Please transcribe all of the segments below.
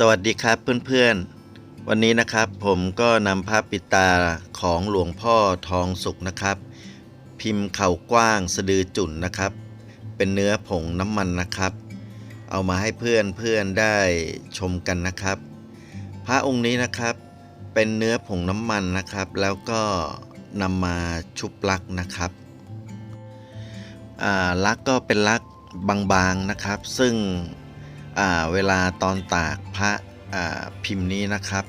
สวัสดีครับเพื่อนๆ วันนี้นะครับผมก็นำภาพปิตาของหลวงพ่อทองสุขนะครับ พิมพ์เข่ากว้างสะดือจุ่นนะครับ เป็นเนื้อผงน้ำมันนะครับ เอามาให้เพื่อนเพื่อนๆได้ชมกันนะครับ พระองค์นี้นะครับเป็นเนื้อผงน้ำมันนะครับ แล้วก็นำมาชุบลักนะครับอ่าลักก็เป็นลักบางๆนะครับ ซึ่ง เวลาตอนตากพระพิมพ์นี้นะครับ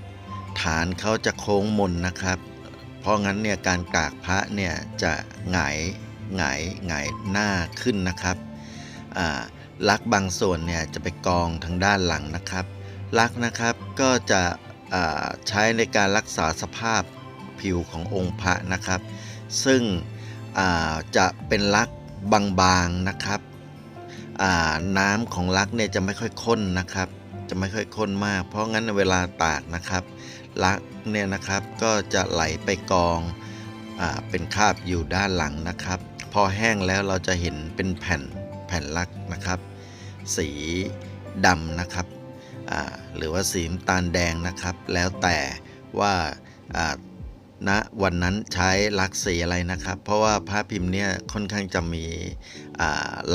ฐานเขาจะโค้งมนนะครับ เพราะงั้นเนี่ยการกากพระเนี่ยจะหงายหงายหงายหน้าขึ้นนะครับลักบางส่วนเนี่ยจะไปกองทางด้านหลังนะครับ ลักนะครับก็จะใช้ในการรักษาสภาพผิวขององค์พระนะครับ ซึ่งจะเป็นลักบางๆนะครับ น้ำของลักเนี่ยจะไม่ค่อยข้นนะครับ จะไม่ค่อยข้นมาก เพราะงั้นเวลาตากนะครับ ลักเนี่ยนะครับก็จะไหลไปกองอเป็นคราบอยู่ด้านหลังนะครับ พอแห้งแล้วเราจะเห็นเป็นแผ่นแผ่นลักนะครับ สีดำนะครับหรือว่าสีน้ำตาลแดงนะครับ แล้วแต่ว่าอ่าณวันนั้นใช้ลักสีอะไรนะครับ เพราะว่าพระพิมพ์เนี่ยค่อนข้างจะมี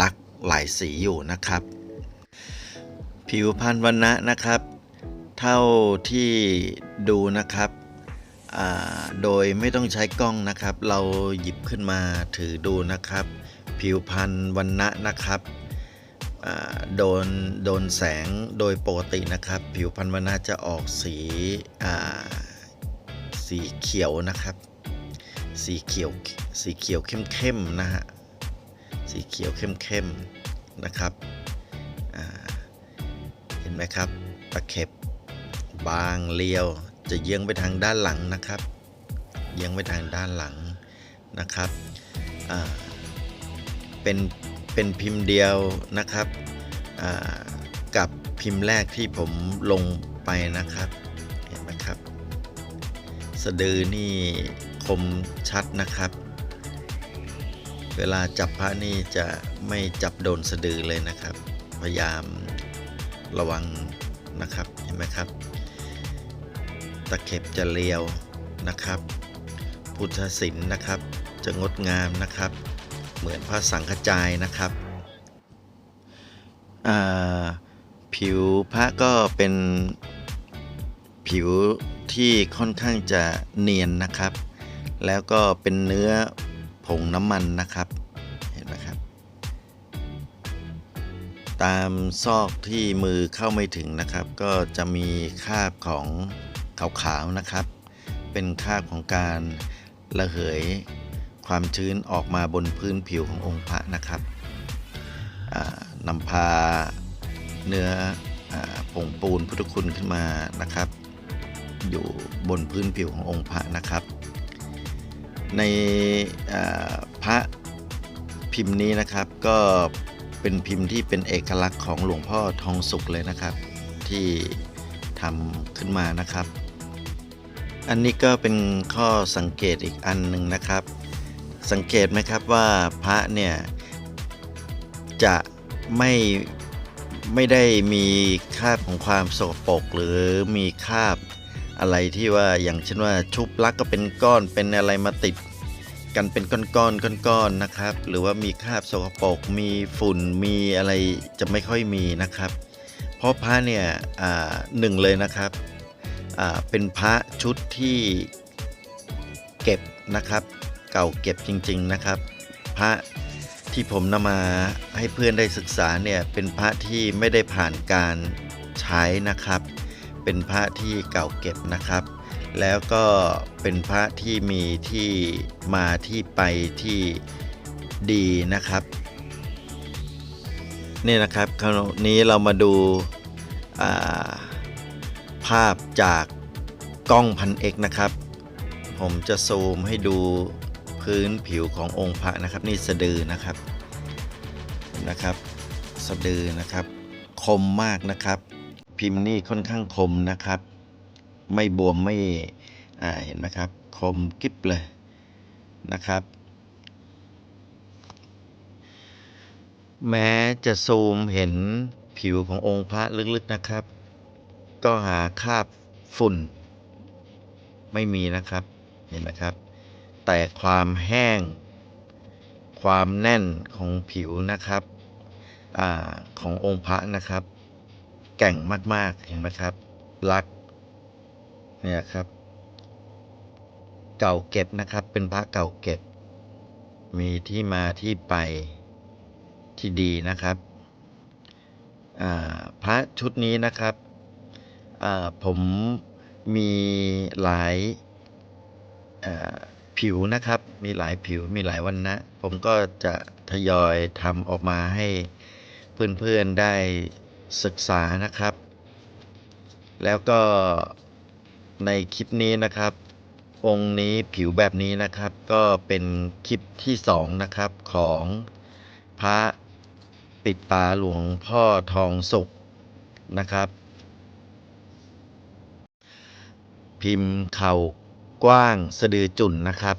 ลัก หลายสีอยู่นะครับ ผิวพรรณวันนะนะครับ เท่าที่ดูนะครับโดยไม่ต้องใช้กล้องนะครับ เราหยิบขึ้นมาถือดูนะครับ ผิวพรรณวันนะนะครับโดนโดนแสงโดยปกตินะครับ ผิวพรรณวันนะจะออกสีสีเขียวนะครับ สีเขียวสีเขียวเข้มๆนะฮะ สีเขียวเข้มๆนะครับ เห็นไหมครับตะเข็บบางเรียวจะเยื้องไปทางด้านหลังนะครับ เยื้องไปทางด้านหลังนะครับเป็นเป็นพิมพ์เดียวนะครับกับพิมพ์แรกที่ผมลงไปนะครับ เห็นไหมครับ สะดือนี่คมชัดนะครับ เวลาจับพระนี่จะไม่จับโดนสะดือเลยนะครับ พยายามระวังนะครับเห็นไหมครับ ตะเข็บจะเรียวนะครับ พุทธศิลป์นะครับ จะงดงามนะครับ เหมือนพระสังฆจายนะครับผิวพระก็เป็นผิวที่ค่อนข้างจะเนียนนะครับ แล้วก็เป็นเนื้อ ผงน้ำมันนะครับเห็นไหมครับ ตามซอกที่มือเข้าไม่ถึงนะครับ ก็จะมีคราบของขาวๆนะครับ เป็นคราบของการระเหยความชื้นออกมาบนพื้นผิวขององค์พระนะครับนำพาเนื้ออผงปูนพุทธคุณขึ้นมานะครับ อยู่บนพื้นผิวขององค์พระนะครับ ในพระพิมพ์นี้นะครับก็เป็นพิมพ์ที่เป็นเอกลักษณ์ของหลวงพ่อทองสุขเลยนะครับ ที่ทำขึ้นมานะครับ อันนี้ก็เป็นข้อสังเกตอีกอันหนึ่งนะครับ สังเกตไหมครับว่าพระเนี่ยจะไม่ไม่ได้มีคาบของความสกปกหรือมีคาบ อะไรที่ว่าอย่างเช่นว่าชุบลักก็เป็นก้อนเป็นอะไรมาติดกันเป็นก้อนๆก้อนๆนะครับ หรือว่ามีคราบสกปรกมีฝุ่นมีอะไรจะไม่ค่อยมีนะครับ เพราะพระเนี่ยอ่าหนึ่งเลยนะครับอ่าเป็นพระชุดที่เก็บนะครับ เก่าเก็บจริง ๆนะครับ พระที่ผมนำมาให้เพื่อนได้ศึกษาเนี่ยเป็นพระที่ไม่ได้ผ่านการใช้นะครับ เป็นพระที่เก่าเก็บนะครับ แล้วก็เป็นพระที่มีที่มาที่ไปที่ดีนะครับ นี่นะครับคราวนี้เรามาดูาภาพจากกล้องพันเอกนะครับ ผมจะซูมให้ดูพื้นผิวขององค์พระนะครับ นี่สะดือนะครับนะครับ สะดือนะครับ คมมากนะครับ พิมพ์นี่ค่อนข้างคมนะครับ ไม่บวมไม่อ่าเห็นไหมครับ คมกิ๊บเลยนะครับ แม้จะซูมเห็นผิวขององค์พระลึกๆนะครับ ก็หาคราบฝุ่น ไม่มีนะครับเห็นไหมครับ แต่ความแห้ง ความแน่นของผิวนะครับอขององค์พระนะครับ แก่งมาก ๆ เห็นไหมครับลัก เนี่ยครับ เก่าเก็บนะครับ เป็นพระเก่าเก็บ มีที่มาที่ไปที่ดีนะครับพระชุดนี้นะครับผมมีหลายผิวนะครับ มีหลายผิวมีหลายวันนะผมก็จะทยอยทำออกมาให้เพื่อนๆได้ ศึกษานะครับ แล้วก็ในคลิปนี้นะครับ องค์นี้ผิวแบบนี้นะครับ ก็เป็นคลิปที่สองนะครับของพระปิดตาหลวงพ่อทองสุกนะครับ พิมพ์เข่ากว้างสะดือจุ่นนะครับ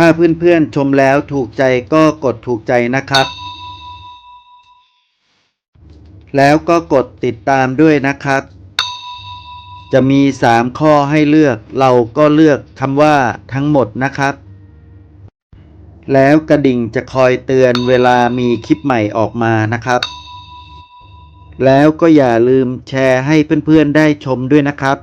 ถ้าเพื่อนๆชมแล้วถูกใจก็กดถูกใจนะครับ แล้วก็กดติดตามด้วยนะครับ จะมี 3 ข้อให้เลือก เราก็เลือกคำว่าทั้งหมดนะครับ แล้วกระดิ่งจะคอยเตือนเวลามีคลิปใหม่ออกมานะครับ แล้วก็อย่าลืมแชร์ให้เพื่อนๆได้ชมด้วยนะครับ